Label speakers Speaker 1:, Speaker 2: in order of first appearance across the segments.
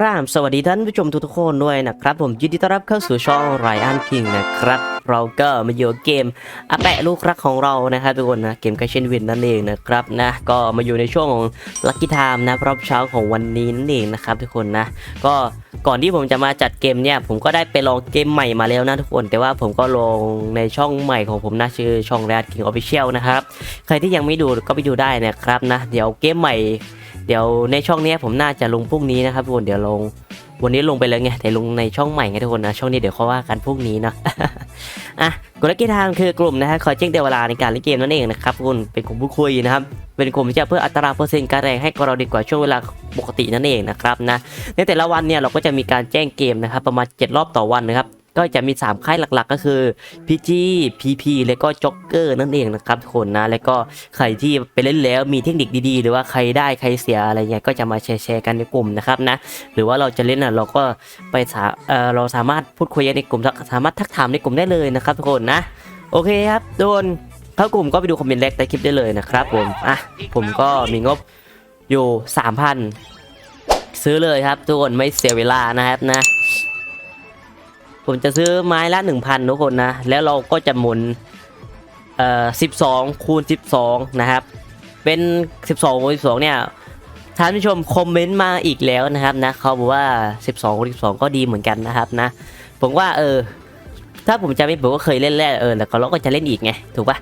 Speaker 1: ร่ามสวัสดีท่านผู้ชมทุกๆคนด้วยนะครับ ผมยินดีต้อนรับเข้าสู่ช่องไรอันคิงนะครับ เราก็มาอยู่เกมอาแปะลูกรักของเรานะครับทุกคนนะเกมกาเชนวินนั่นเองนะครับนะก็มาอยู่ในช่วงของลัคกี้ไทม์นะรอบเช้าของวันนี้นั่นเองนะครับทุกคนนะก็ก่อนที่ผมจะมาจัดเกมเนี่ยผมก็ได้ไปลองเกมใหม่มาแล้วนะทุกคน แต่ว่าผมก็ลงในช่องใหม่ของผมนะชื่อช่อง r ร d King Official นะครับใครที่ยังไม่ดูก็ไปดูได้นะครับนะเดี๋ยวเกมใหม่ เดี๋ยวในช่องนี้ผมน่าจะลงพรุ่งนี้นะครับทุกคนเดี๋ยวลงวันนี้ลงไปเลยไงแต่ลงในช่องใหม่ไงทุกคนนะช่องนี้เดี๋ยวเขาว่ากันพรุ่งนี้เนาะอะกดไลค์กีทางคือกลุ่มนะฮะคอยแจ้งเตือนเวลาในการเล่นเกมนั่นเองนะครับทุกคนเป็นกลุ่มพูดคุยนะครับเป็นกลุ่มที่จะเพื่ออัตราเปอร์เซ็นต์การแรงให้กับเราดีกว่าช่วงเวลาปกตินั่นเองนะครับนะในแต่ละวันเนี่ยเราก็จะมีการแจ้งเกมนะครับประมาณ 7 รอบต่อวันนะครับ ก็จะมี 3 ค่ายหลักๆ ก็คือ PG PP แล้วก็จ็อกเกอร์นั่นเองนะครับทุกคนนะ แล้วก็ใครที่ไปเล่นแล้วมีเทคนิคดีๆ หรือว่าใครได้ใครเสียอะไรเงี้ยก็จะมาแชร์ๆกันในกลุ่มนะครับนะ หรือว่าเราจะเล่นอะเราก็ไปสาเออเราสามารถพูดคุยกันในกลุ่มสามารถทักถามในกลุ่มได้เลยนะครับทุกคนนะโอเคครับทุกคนเข้ากลุ่มก็ไปดูคอมเมนต์แรกใต้คลิปได้เลยนะครับผมอะผมก็มีงบอยู่ 3,000 ซื้อเลยครับทุกคนไม่เสียเวลานะครับนะ ผมจะซื้อไม้ละ 1,000 ทุกคนนะ แล้วเราก็จะหมุนเอ่อ12 คูณ 12 นะครับ เป็น 12คูณ12 เนี่ยท่านผู้ชมคอมเมนต์มาอีกแล้วนะครับนะเขาบอกว่า 12คูณ12 ก็ดีเหมือนกันนะครับนะ ผมว่าเออ ถ้าผมจะไม่ผมก็เคยเล่นแล้วเออแล้วก็เราก็จะเล่นอีกไง ถูกปะ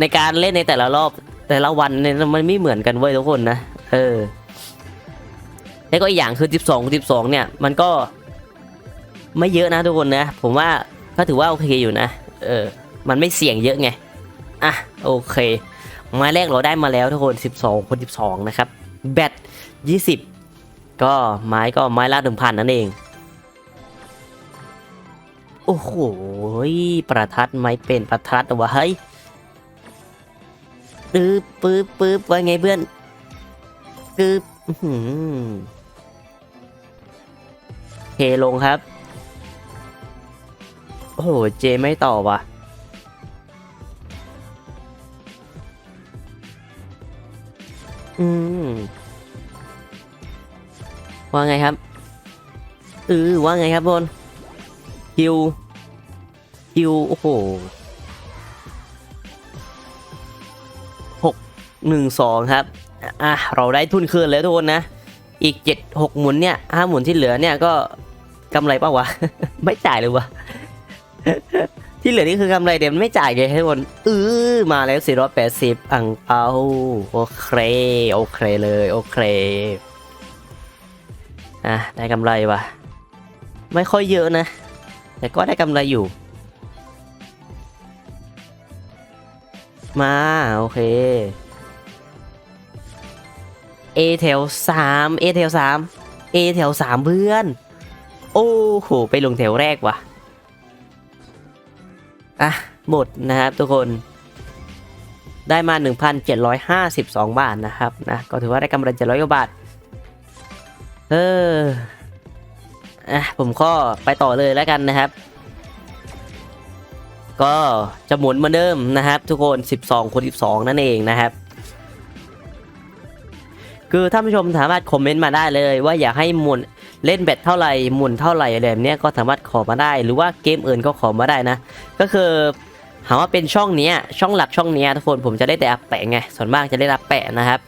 Speaker 1: ในการเล่นในแต่ละรอบแต่ละวันเนี่ยมันไม่เหมือนกันเว้ยทุกคนนะ เออแล้วก็อีกอย่างคือ 12คูณ12 เนี่ย มันก็ ไม่เยอะนะทุกคนนะ ผมว่าก็ถือว่าโอเคอยู่นะ เออ มันไม่เสี่ยงเยอะไง อะ โอเคไม้แรกเราได้มาแล้วทุกคน 12 คน 12 นะครับ แบต 20 ก็ไม้ก็ไม้ละ1,000นั่นเอง โอ้โห ประทัดไม้เป็นประทัดวะเฮ้ยปื๊บปื๊บปื๊บว่าไงเพื่อนปื๊บเทลงครับ โอ้โห เจไม่ตอบว่ะ อืม ว่าไงครับเออว่าไงครับบนคิวคิว โอ้โหหกหนึ่งสองครับ อะ เราได้ทุนคืนแล้วทุกคนนะ อีกเจ็ดหกหมุนเนี่ยห้าหมุนที่เหลือเนี่ยก็กำไรเปล่าวะ ไม่จ่ายเลยวะ ที่เหลือนี่คือกำไรเดี๋ยวมันไม่จ่ายเลยให้คนเออมาแล้ว 480อังเปาโอเค โอเคเลย โอเค อะ ได้กำไรว่ะ ไม่ค่อยเยอะนะ แต่ก็ได้กำไรอยู่ มา โอเค A แถว3 A แถว3 A แถว3เพื่อน โอ้โห ไปลงแถวแรกว่ะ อะหมดนะครับทุกคนได้มา 1,752 บาทนะครับนะก็ถือว่าได้กำไร700กว่าบาทเอออะผมก็ไปต่อเลยแล้วกันนะครับ ก็จะหมุนเหมือนเดิมนะครับ ทุกคน 12คน12 นั่นเองนะครับคือท่านผู้ชมสามารถคอมเมนต์มาได้เลยว่าอยากให้หมุน เล่นแบตเท่าไหร่หมุนเท่าไหร่อะไรแบบนี้ก็สามารถขอมาได้ หรือว่าเกมอื่นก็ขอมาได้นะ ก็คือหาว่าเป็นช่องนี้ช่องหลักช่องนี้ทุกคนผมจะได้แต่อัปแปะไงส่วนมากจะได้รับแปะนะครับ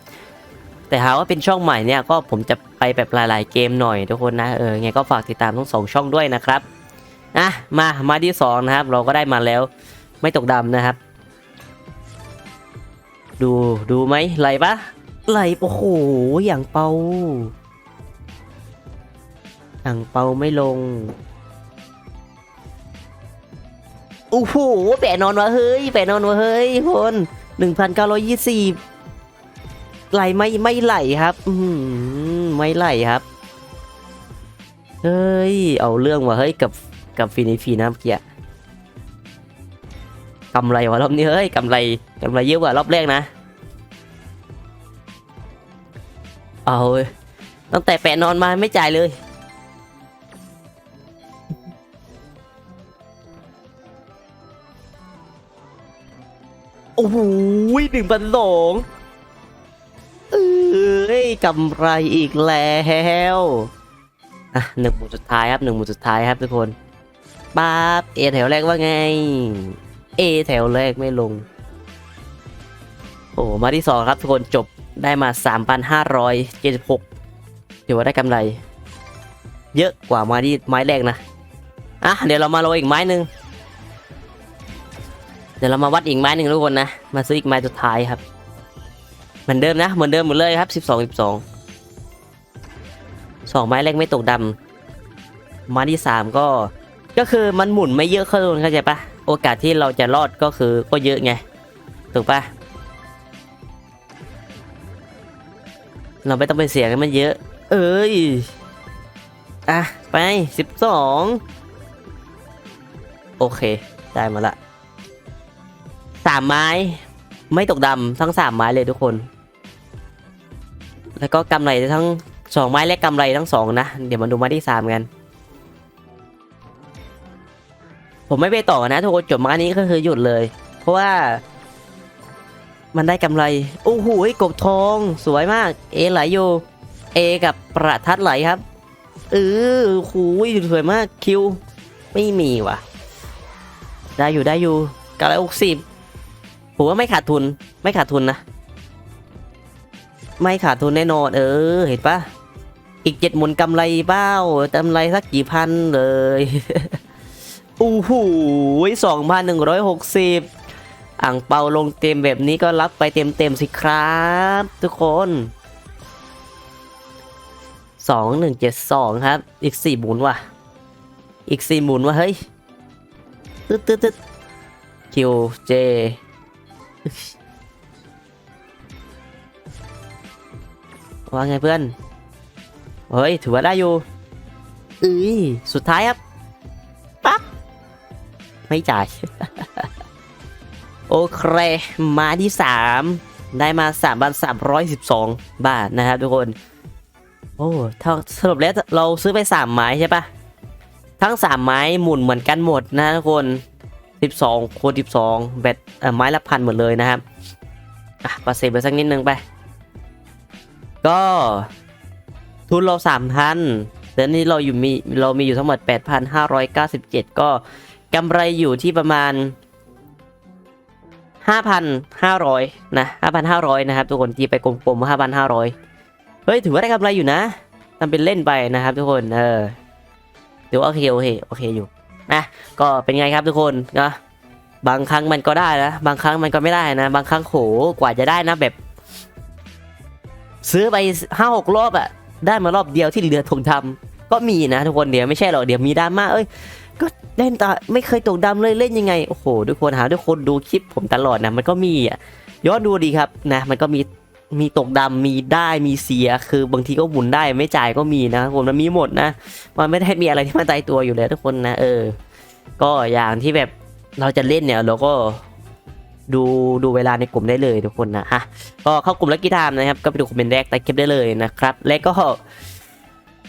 Speaker 1: แต่หาว่าเป็นช่องใหม่เนี่ยก็ผมจะไปแบบหลาย ๆ เกมหน่อยทุกคนนะเออไงก็ฝากติดตามทั้งสองช่องด้วยนะครับอะมามาที่สองนะครับ เราก็ได้มาแล้ว ไม่ตกดำนะครับ ดูดูไหมไหลปะไหลโอ้โหอย่างเปา อย่างเปาไม่ลงโอ้โหแปะนอนวะเฮ้ยแปะนอนวะเฮ้ยคนหนึ่งพันเก้าร้อยยี่สิบไหลไม่ไม่ไหลครับอืมไม่ไหลครับ เฮ้ย เอาเรื่องวะเฮ้ยกับกับฟีนิฟีนะเมื่อกี้กำไรวะรอบนี้เฮ้ยกำไรกำไรเยอะกว่ารอบแรกนะ เอาตั้งแต่แปะนอนมาไม่จ่ายเลย โอ้โหหนึ่งพันสองเอ้ยกำไรอีกแล้วอะหนึ่งหมุนสุดท้ายครับหนึ่งหมุนสุดท้ายครับทุกคนป๊าบเอแถวแรกว่าไงเอแถวแรกไม่ลง โอ้มาที่สองครับทุกคนจบได้มา 3,576ถือว่าได้กำไร เยอะกว่ามาที่ไม้แรกนะอะเดี๋ยวเรามาลงอีกไม้หนึ่ง ดี๋ยวเรามาวัดอีกไม้หนึ่งทุกคนนะ มาซื้ออีกไม้สุดท้ายครับ เหมือนเดิมนะ เหมือนเดิมหมดเลยครับ12 12สองไม้แรกไม่ตกดำไม้ที่สามก็ ก็คือมันหมุนไม่เยอะเข้าเข้าใจปะโอกาสที่เราจะรอดก็คือก็เยอะไง ถูกปะเราไม่ต้องไปเสียงให้มันเยอะ เอ้ย อะ ไปสิบสอง โอเค ได้มาละ สามไม้ ไม่ตกดำทั้งสามไม้เลยทุกคน แล้วก็กำไรทั้งสองไม้และกำไรทั้งสองนะ เดี๋ยวมาดูไม้ที่สามกัน ผมไม่ไปต่อนะทุกคนจบไม้นี้ก็คือหยุดเลย เพราะว่า มันได้กำไร โอ้โหกบทองสวยมาก เอไหลอยู่เอกับประทัดไหลครับเออโหูยสวยมากคิว ไม่มีว่ะ ได้อยู่ได้อยู่ก้าร้อยหกสิบ ผมว่าไม่ขาดทุน ไม่ขาดทุนนะ ไม่ขาดทุนแน่นอน เออ เห็นปะอีกเจ็ดหมุนกำไรเป้ากำไรสักกี่พันเลยอู้หูสองพันหนึ่งร้อยหกสิบอ่างเปาลงเต็มแบบนี้ก็รับไปเต็มเต็มๆสิครับ ทุกคนสองหนึ่งเจ็ดสองครับ อีกสี่หมุนว่ะ อีกสี่หมุนว่ะ เฮ้ย ตึ๊ดตึ๊ดตึ๊ดคิวเจ ว่าไงเพื่อน เฮ้ย ถือว่าได้อยู่เอ้ยสุดท้ายครับ ปั๊บ ไม่จ่าย โอเค มาที่สามได้มาสามพันสามร้อยสิบสองบาทนะครับทุกคน โอ้ถ้าสรุปแล้วเราซื้อไปสามไม้ใช่ปะทั้งสามไม้หมุนเหมือนกันหมดนะทุกคน สิบสองคูณสิบสองแบตไม้ละพันหมดเลยนะครับอะประเสริฐไปสักนิดนึงไป ก็ทุนเราสามพันเดี๋ยวนี้เราอยู่มีเรามีอยู่ทั้งหมด 8,597 ก็กำไรอยู่ที่ประมาณ 5,500 นะ5,500 นะครับ ทุกคนตีไปกลมๆ5,500 เฮ้ย ถือว่าได้กำไรอยู่นะทำเป็นเล่นไปนะครับทุกคน เออถือว่าโอเคโอเคโอเคอยู่ นะก็เป็นไงครับทุกคนนะบางครั้งมันก็ได้นะบางครั้งมันก็ไม่ได้นะ บางครั้งโหกว่าจะได้นะแบบ ซื้อไปห้าหกรอบอะได้มารอบเดียวที่เหลือทงทำก็มีนะทุกคนเดี๋ยวไม่ใช่หรอกเดี๋ยวมีดราม่าเอ้ยก็เล่นตาไม่เคยตกดำเลยเล่นยังไงโอ้โหทุกคนหาทุกคนดูคลิปผมตลอดนะมันก็มีอะย้อนดูดีครับนะ มันก็มี มีตกดำมีได้มีเสียคือบางทีก็หมุนได้ไม่จ่ายก็มีนะทุกคนมันมีหมดนะ มันไม่ได้มีอะไรที่มันตายตัวอยู่แล้วทุกคนนะเออ ก็อย่างที่แบบเราจะเล่นเนี่ยเราก็ดูดูเวลาในกลุ่มได้เลยทุกคนนะฮะก็เข้ากลุ่มลักกี้ไทม์นะครับ ก็ไปดูคอมเมนต์แรกใต้คลิปได้เลยนะครับ และก็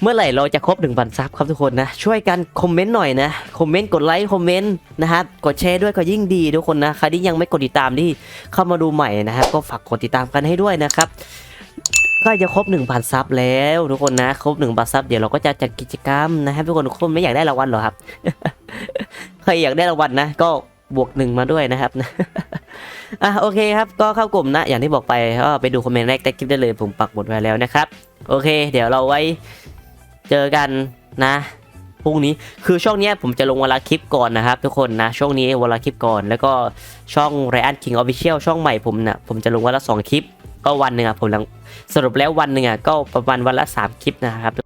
Speaker 1: เมื่อไหร่เราจะครบ 1 0 0 0 ซับครับทุกคนนะ ช่วยกันคอมเมนต์หน่อยนะ คอมเมนต์กดไลค์คอมเมนต์นะครับกดแชร์ด้วยก็ยิ่งดีทุกคนนะใครที่ยังไม่กดติดตามที่เข้ามาดูใหม่นะครับก็ฝากกดติดตามกันให้ด้วยนะครับก็จะครบ 1,000 ซับแล้วทุกคนนะ ครบ 1,000 ซับเดี๋ยวเราก็จะจัดกิจกรรมนะครับทุกคนคนไม่อยากได้รางวัลหรอครับใครอยากได้รางวัลนะ ก็บวกหนึ่งมาด้วยนะครับอะโอเคครับก็เข้ากลุ่มนะ อย่างที่บอกไปก็ไปดูคอมเมนต์แรกใต้คลิปได้เลยผมปักหมดไว้แล้วนะครับ โอเค เดี๋ยวเราไว้ เจอกันนะพรุ่งนี้คือช่องนี้ผมจะลงเวลาคลิปก่อนนะครับ ทุกคนนะช่วงนี้เวลาคลิปก่อน แล้วก็ช่อง Ryan King Official ช่องใหม่ผมนะผมจะลงวันละสองคลิป ก็วันหนึ่งอะผมลังสรุปแล้ววันหนึ่งอะก็ประมาณวันละสามคลิปนะครับ